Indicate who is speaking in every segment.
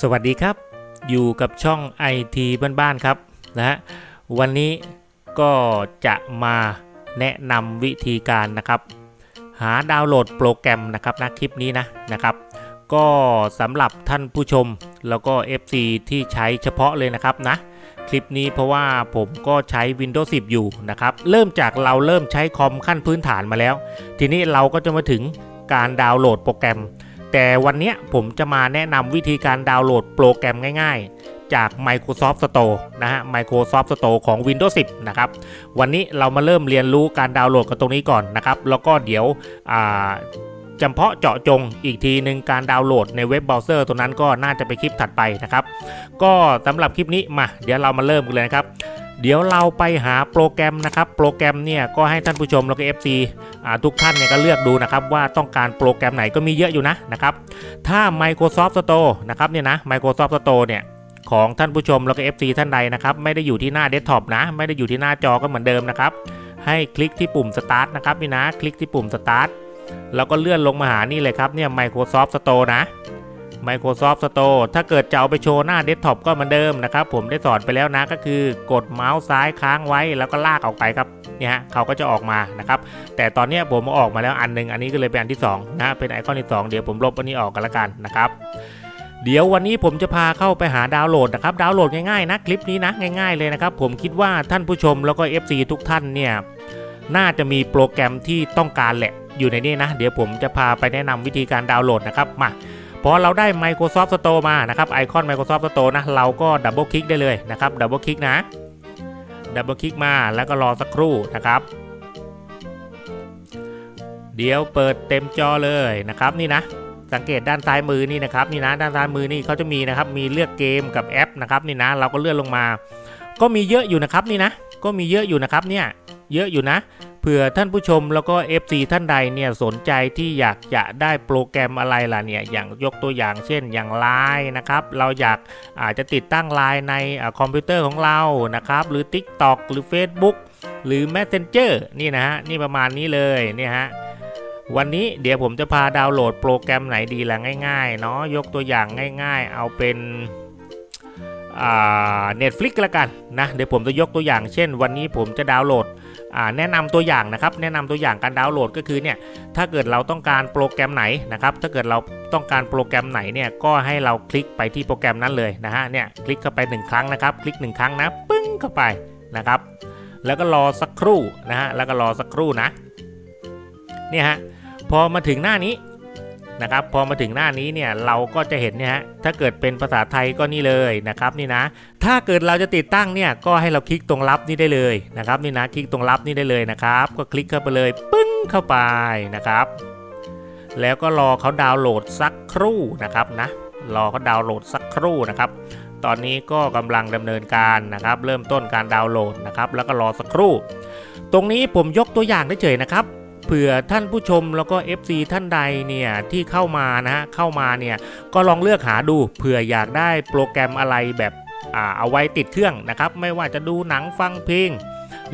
Speaker 1: สวัสดีครับ อยู่กับช่อง IT บ้านๆครับนะฮะวันนี้ก็จะมาแนะนำวิธีการนะครับ หาดาวน์โหลดโปรแกรมนะครับนะคลิปนี้นะนะครับ ก็สำหรับท่านผู้ชมแล้วก็ FC ที่ใช้เฉพาะเลยนะครับนะคลิปนี้เพราะว่าผมก็ใช้ Windows 10 อยู่นะครับ เริ่มจากเราเริ่มใช้คอมขั้นพื้นฐานมาแล้ว ทีนี้เราก็จะมาถึงการดาวน์โหลดโปรแกรม แต่วันนี้ผมจะมาแนะนำวิธีการดาวน์โหลดโปรแกรมง่ายๆ จาก Microsoft Store นะฮะ Microsoft Store ของ Windows 10 นะครับ วันนี้เรามาเริ่มเรียนรู้การดาวน์โหลดกันตรงนี้ก่อนนะครับ แล้วก็เดี๋ยวจำเพาะเจาะจงอีกทีหนึ่งการดาวน์โหลดในเว็บเบราว์เซอร์ตัวนั้นก็น่าจะไปคลิปถัดไปนะครับ ก็สำหรับคลิปนี้มา เดี๋ยวเรามาเริ่มกันเลยนะครับ เดี๋ยวเราไปหาโปรแกรมนะครับโปรแกรมเนี่ยก็ให้ท่านผู้ชมแล้วก็ FC อ่าทุกท่านเนี่ยก็เลือกดูนะครับว่าต้องการโปรแกรมไหนก็มีเยอะอยู่นะนะครับถ้า Microsoft Store นะครับเนี่ยนะ Microsoft Store เนี่ยของท่านผู้ชมแล้วก็ FC ท่านใดนะครับไม่ได้อยู่ที่หน้าเดสก์ท็อปนะ ไม่ได้อยู่ที่หน้าจอก็เหมือนเดิมนะครับให้คลิกที่ปุ่ม Start นะครับนี่นะ คลิกที่ปุ่ม Start แล้วก็เลื่อนลงมาหานี่เลยครับเนี่ย Microsoft Store นะ Microsoft Store ถ้าเกิดจะเอาไปโชว์หน้าเดสก์ท็อปก็เหมือนเดิมนะครับ ผมได้สอนไปแล้วนะก็คือกดเมาส์ซ้ายค้างไว้แล้วก็ลากออกไปครับเนี่ยฮะเขาก็จะออกมานะครับ แต่ตอนนี้ผมอาออกมาแล้วอันหนึง อันนี้ก็เลยเป็นอันที่สองนะเป็นไอคอนที่สองเดี๋ยวผมลบอันนี้ออกกันละกันนะครับเดี๋ยววันนี้ผมจะพาเข้าไปหาดาวน์โหลดนะครับดาวน์โหลดง่ายๆนะคลิปนี้นะง่ายๆเลยนะครับผมคิดว่าท่านผู้ชมแล้วก็ FC ทุกท่านเนี่ยน่าจะมีโปรแกรมที่ต้องการแหละอยู่ในนี้นะ เดี๋ยวผมจะพาไปแนะนำวิธีการดาวน์โหลดนะครับมา พอเราได้ Microsoft Store มานะครับไอคอน Microsoft Store นะเราก็ดับเบิลคลิกได้เลยนะครับดับเบิลคลิกนะดับเบิลคลิกมาแล้วก็รอสักครู่นะครับ เดี๋ยวเปิดเต็มจอเลยนะครับนี่นะสังเกตด้านซ้ายมือนี่นะครับนี่นะด้านซ้ายมือนี่เขาจะมีนะครับมีเลือกเกมกับแอปนะครับนี่นะเราก็เลื่อนลงมา ก็มีเยอะอยู่นะครับนี่นะก็มีเยอะอยู่นะครับเนี่ยเยอะอยู่นะ ผื่อท่านผู้ชมแล้วก็ FC ท่านใดเนี่ยสนใจที่อยากจะได้โปรแกรมอะไรล่ะเนี่ยอย่างยกตัวอย่างเช่นอย่าง Line นะครับเราอยากอาจจะติดตั้ง Line ในอคอมพิวเตอร์ของเรานะครับหรือ TikTok หรือ Facebook หรือ Messenger นี่นะฮะนี่ประมาณนี้เลยเนี่ยฮะวันนี้เดี๋ยวผมจะพาดาวน์โหลดโปรแกรมไหนดีล่ะง่ายๆเนาะยกตัวอย่างง่าย ๆ เอาเป็นอ่า Netflix ละกันนะเดี๋ยวผมจะยกตัวอย่างเช่น วันนี้ผมจะดาวน์โหลด แนะนำตัวอย่างนะครับ แนะนำตัวอย่างการดาวน์โหลดก็คือเนี่ยถ้าเกิดเราต้องการโปรแกรมไหนนะครับ ถ้าเกิดเราต้องการโปรแกรมไหนเนี่ยก็ให้เราคลิกไปที่โปรแกรมนั้นเลยนะฮะเนี่ยคลิกเข้าไปหนึ่งครั้งนะครับ คลิกหนึ่งครั้งนะปึ้งเข้าไปนะครับ แล้วก็รอสักครู่นะฮะแล้วก็รอสักครู่นะเนี่ยฮะพอมาถึงหน้านี้ นะครับพอมาถึงหน้านี้เนี่ยเราก็จะเห็นเนี่ยฮะถ้าเกิดเป็นภาษาไทยก็นี่เลยนะครับนี่นะ ถ้าเกิดเราจะติดตั้งเนี่ยก็ให้เราคลิกตรงรับนี่ได้เลยนะครับนี่นะคลิกตรงรับนี่ได้เลยนะครับ ก็คลิกเข้าไปเลยปึ้งเข้าไปนะครับ แล้วก็รอเขาดาวน์โหลดสักครู่นะครับนะรอเขาดาวน์โหลดสักครู่นะครับตอนนี้ก็กำลังดำเนินการนะครับ เริ่มต้นการดาวน์โหลดนะครับแล้วก็รอสักครู่ ตรงนี้ผมยกตัวอย่างได้เฉยนะครับ เผื่อท่านผู้ชมแล้วก็ FC ท่านใดเนี่ยที่เข้ามานะฮะเข้ามาเนี่ยก็ลองเลือกหาดูเผื่ออยากได้โปรแกรมอะไรแบบอ่าเอาไว้ติดเครื่องนะครับ ไม่ว่าจะดูหนังฟังเพลง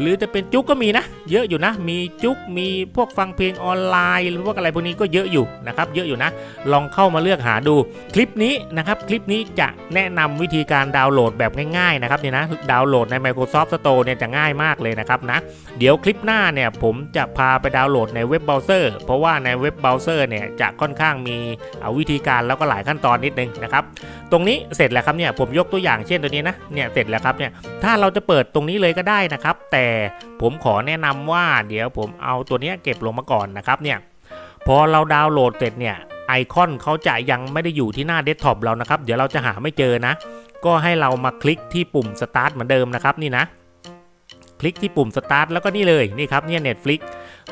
Speaker 1: หรือจะเป็นจุกก็มีนะ เยอะอยู่นะ มีจุกมีพวกฟังเพลงออนไลน์หรือพวกอะไรพวกนี้ก็เยอะอยู่นะครับ เยอะอยู่นะ ลองเข้ามาเลือกหาดู คลิปนี้นะครับ คลิปนี้จะแนะนำวิธีการดาวน์โหลดแบบง่ายๆนะครับเนี่ยนะ ดาวน์โหลดใน Microsoft Store เนี่ยจะง่ายมากเลยนะครับนะ เดี๋ยวคลิปหน้าเนี่ยผมจะพาไปดาวน์โหลดในเว็บเบราว์เซอร์ เพราะว่าในเว็บเบราว์เซอร์เนี่ยจะค่อนข้างมีเอาวิธีการแล้วก็หลายขั้นตอนนิดนึงนะครับ ตรงนี้เสร็จแล้วครับเนี่ยผมยกตัวอย่างเช่นตัวนี้นะ เนี่ยเสร็จแล้วครับเนี่ย ถ้าเราจะเปิดตรงนี้เลยก็ได้นะครับ แต่ผมขอแนะนำว่าเดี๋ยวผมเอาตัวนี้เก็บลงมาก่อนนะครับเนี่ยพอเราดาวน์โหลดเสร็จเนี่ยไอคอนเขาจะยังไม่ได้อยู่ที่หน้าเดสก์ท็อปเรานะครับ เดี๋ยวเราจะหาไม่เจอนะ ก็ให้เรามาคลิกที่ปุ่ม Start เหมือนเดิมนะครับนี่นะ คลิกที่ปุ่ม Start แล้วก็นี่เลยนี่ครับเนี่ย Netflix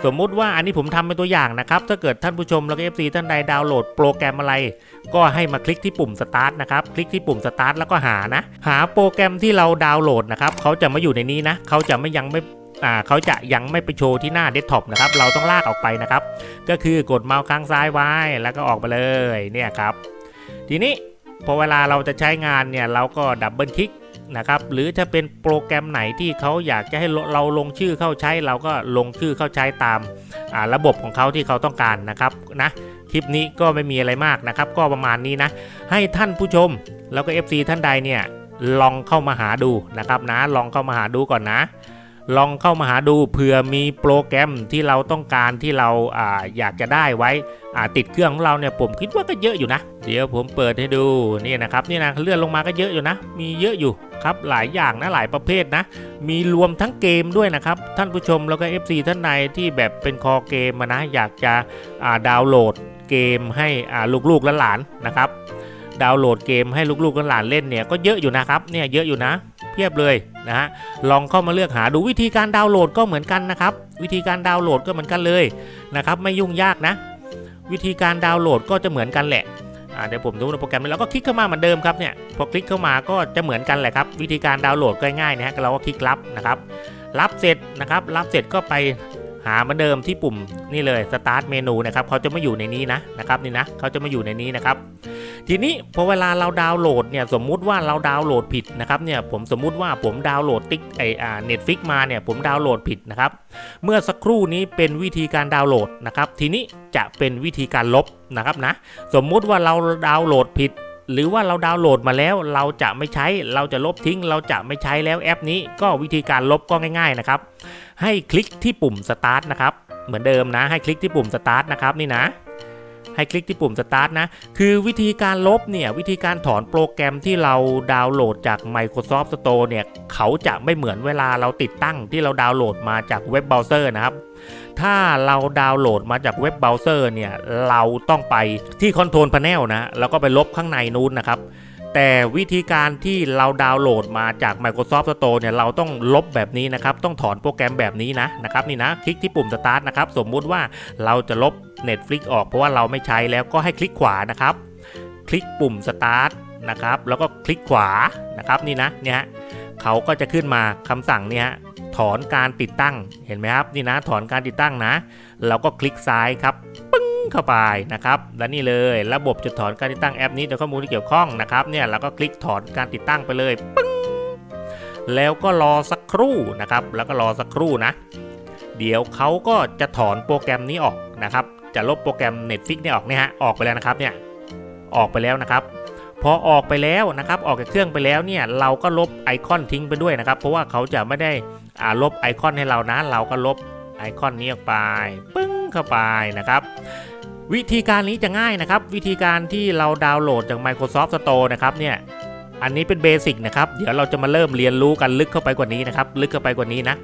Speaker 1: สมมุติว่าอันนี้ผมทำเป็นตัวอย่างนะครับ ถ้าเกิดท่านผู้ชมแล้วก็ FC ท่านใดดาวน์โหลดโปรแกรมอะไร ก็ให้มาคลิกที่ปุ่ม Start นะครับ คลิกที่ปุ่ม Start แล้วก็หานะ หาโปรแกรมที่เราดาวน์โหลดนะครับเขาจะมาอยู่ในนี้นะเขาจะไม่ยังไม่อ่าเขาจะยังไม่ไปโชว์ที่หน้าเดสก์ท็อปนะครับ เราต้องลากออกไปนะครับ ก็คือกดเมาส์ค้างซ้ายไว้แล้วก็ออกไปเลยเนี่ยครับ ทีนี้พอเวลาเราจะใช้งานเนี่ยเราก็ดับเบิลคลิก นะครับ หรือถ้าเป็นโปรแกรมไหนที่เขาอยากจะให้เราลงชื่อเข้าใช้ เราก็ลงชื่อเข้าใช้ตามาระบบของเขาที่เขาต้องการนะครับนะคลิปนี้ก็ไม่มีอะไรมากนะครับ ก็ประมาณนี้นะ ให้ท่านผู้ชมแล้วก็ FC ท่านใดเนี่ยลองเข้ามาหาดูนะครับนะ ลองเข้ามาหาดูก่อนนะ ลองเข้ามาหาดูเผื่อมีโปรแกรมที่เราต้องการที่เราอ่าอยากจะได้ไว้อ่าติดเครื่องของเราเนี่ยผมคิดว่าก็เยอะอยู่นะ เดี๋ยวผมเปิดให้ดูนี่นะครับนี่นะเลื่อนลงมาก็เยอะอยู่นะ มีเยอะอยู่ครับหลายอย่างนะหลายประเภทนะ มีรวมทั้งเกมด้วยนะครับ ท่านผู้ชมแล้วก็ FC ท่านใดที่แบบเป็นคอเกมนะอยากจะอ่าดาวน์โหลดเกมให้อ่าลูกๆและหลานนะครับ ดาวน์โหลดเกมให้ลูกๆและหลานเล่นเนี่ยก็เยอะอยู่นะครับเนี่ยเยอะอยู่นะ เพียบเลย นะฮะลองเข้ามาเลือกหาดูวิธีการดาวน์โหลดก็เหมือนกันนะครับ วิธีการดาวน์โหลดก็เหมือนกันเลยนะครับ ไม่ยุ่งยากนะ วิธีการดาวน์โหลดก็จะเหมือนกันแหละเดี๋ยวผมดูในโปรแกรมแล้วก็คลิกเข้ามาเหมือนเดิมครับเนี่ยพอคลิกเข้ามาก็จะเหมือนกันแหละครับ วิธีการดาวน์โหลดก็ง่ายนะฮะเราก็คลิกรับนะครับ รับเสร็จนะครับ รับเสร็จก็ไป หาเหมือนเดิมที่ปุ่มนี่เลย start เมนูนะครับเขาจะไม่อยู่ในนี้นะนะครับนี่นะเขาจะไม่อยู่ในนี้นะครับ ทีนี้พอเวลาเราดาวน์โหลดเนี่ยสมมุติว่าเราดาวน์โหลดผิดนะครับเนี่ยผมสมมุติว่าผมดาวน์โหลดติ๊กไออาเน็ตฟิกมาเนี่ยผมดาวน์โหลดผิดนะครับเมื่อสักครู่นี้เป็นวิธีการดาวน์โหลดนะครับทีนี้จะเป็นวิธีการลบนะครับนะสมมุติว่าเราดาวน์โหลดผิด หรือว่าเราดาวน์โหลดมาแล้ว เราจะไม่ใช้เราจะลบทิ้ง เราจะไม่ใช้แล้วแอปนี้ก็วิธีการลบก็ง่ายๆนะครับ ให้คลิกที่ปุ่ม start นะครับ เหมือนเดิมนะ ให้คลิกที่ปุ่ม start นะครับนี่นะ ให้คลิกที่ปุ่ม start นะ คือวิธีการลบเนี่ย วิธีการถอนโปรแกรมที่เราดาวน์โหลดจาก Microsoft Store เนี่ย เขาจะไม่เหมือนเวลาเราติดตั้งที่เราดาวน์โหลดมาจากเว็บเบราว์เซอร์นะครับ ถ้าเราดาวน์โหลดมาจากเว็บเบราว์เซอร์เนี่ย เราต้องไปที่คอนโทรลพา n นลนะ แล้วก็ไปลบข้างในนู้นนะครับ แต่วิธีการที่เราดาวน์โหลดมาจาก Microsoft Store เนี่ยเราต้องลบแบบนี้นะครับ ต้องถอนโปรแกรมแบบนี้นะนะครับนี่นะคลิกที่ปุ่ม Start นะครับ สมมุติว่าเราจะลบ Netflix ออกเพราะว่าเราไม่ใช้แล้วก็ให้คลิกขวานะครับ คลิกปุ่ม Start นะครับ แล้วก็คลิกขวานะครับนี่นะเนี่ยฮะเขาก็จะขึ้นมาคำสั่งเนี่ยฮะถอนการติดตั้งเห็นไหมครับนี่นะ ถอนการติดตั้งนะ เราก็คลิกซ้ายครับปึ้ง เข้าไปนะครับและนี่เลยระบบจะถอนการติดตั้งแอปนี้โดยข้อมูลที่เกี่ยวข้องนะครับเนี่ยเราก็คลิกถอนการติดตั้งไปเลยปึ้งแล้วก็รอสักครู่นะครับ แล้วก็รอสักครู่นะ เดี๋ยวเขาก็จะถอนโปรแกรมนี้ออกนะครับ จะลบโปรแกรม Netflix เนี่ยออกเนี่ยฮะออกไปแล้วนะครับเนี่ยออกไปแล้วนะครับพอออกไปแล้วนะครับออกจากเครื่องไปแล้วเนี่ยเราก็ลบไอคอนทิ้งไปด้วยนะครับ เพราะว่าเขาจะไม่ได้อ่าลบไอคอนให้เรานะ เราก็ลบไอคอนนี้ออกไปปึ้งเข้าไปนะครับ วิธีการนี้จะง่ายนะครับ วิธีการที่เราดาวน์โหลดจาก Microsoft Store นะครับเนี่ยอันนี้เป็นเบสิกนะครับ เดี๋ยวเราจะมาเริ่มเรียนรู้กันลึกเข้าไปกว่านี้นะครับ ลึกเข้าไปกว่านี้นะ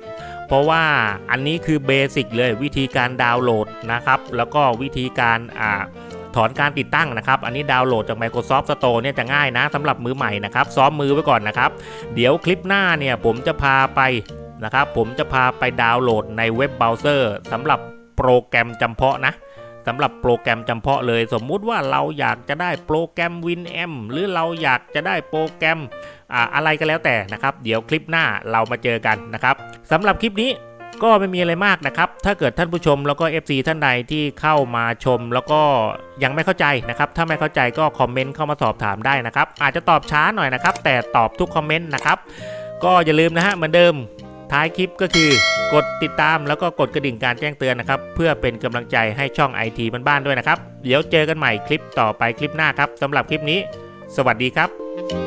Speaker 1: เพราะว่าอันนี้คือเบสิกเลยวิธีการดาวน์โหลดนะครับ แล้วก็วิธีการอ่าถอนการติดตั้งนะครับ อันนี้ดาวน์โหลดจาก Microsoft Store เนี่ยจะง่ายนะสำหรับมือใหม่นะครับ ซ้อมมือไว้ก่อนนะครับ เดี๋ยวคลิปหน้าเนี่ยผมจะพาไปนะครับ ผมจะพาไปดาวน์โหลดในเว็บเบราว์เซอร์สำหรับโปรแกรมจำเพาะนะ สำหรับโปรแกรมจำเพาะเลย สมมุติว่าเราอยากจะได้โปรแกรม WinM หรือเราอยากจะได้โปรแกรมอ่าอะไรก็แล้วแต่นะครับ เดี๋ยวคลิปหน้าเรามาเจอกันนะครับสำหรับคลิปนี้ก็ไม่มีอะไรมากนะครับ ถ้าเกิดท่านผู้ชมแล้วก็ FC ท่านใดที่เข้ามาชม แล้วก็ยังไม่เข้าใจนะครับ ถ้าไม่เข้าใจก็คอมเมนต์เข้ามาสอบถามได้นะครับ อาจจะตอบช้าหน่อยนะครับ แต่ตอบทุกคอมเมนต์นะครับ ก็อย่าลืมนะฮะเหมือนเดิมท้ายคลิปก็คือ กดติดตามแล้วก็กดกระดิ่งการแจ้งเตือนนะครับ เพื่อเป็นกำลังใจให้ช่องไอทีบ้านๆด้วยนะครับ เดี๋ยวเจอกันใหม่คลิปต่อไปคลิปหน้าครับสำหรับคลิปนี้ สวัสดีครับ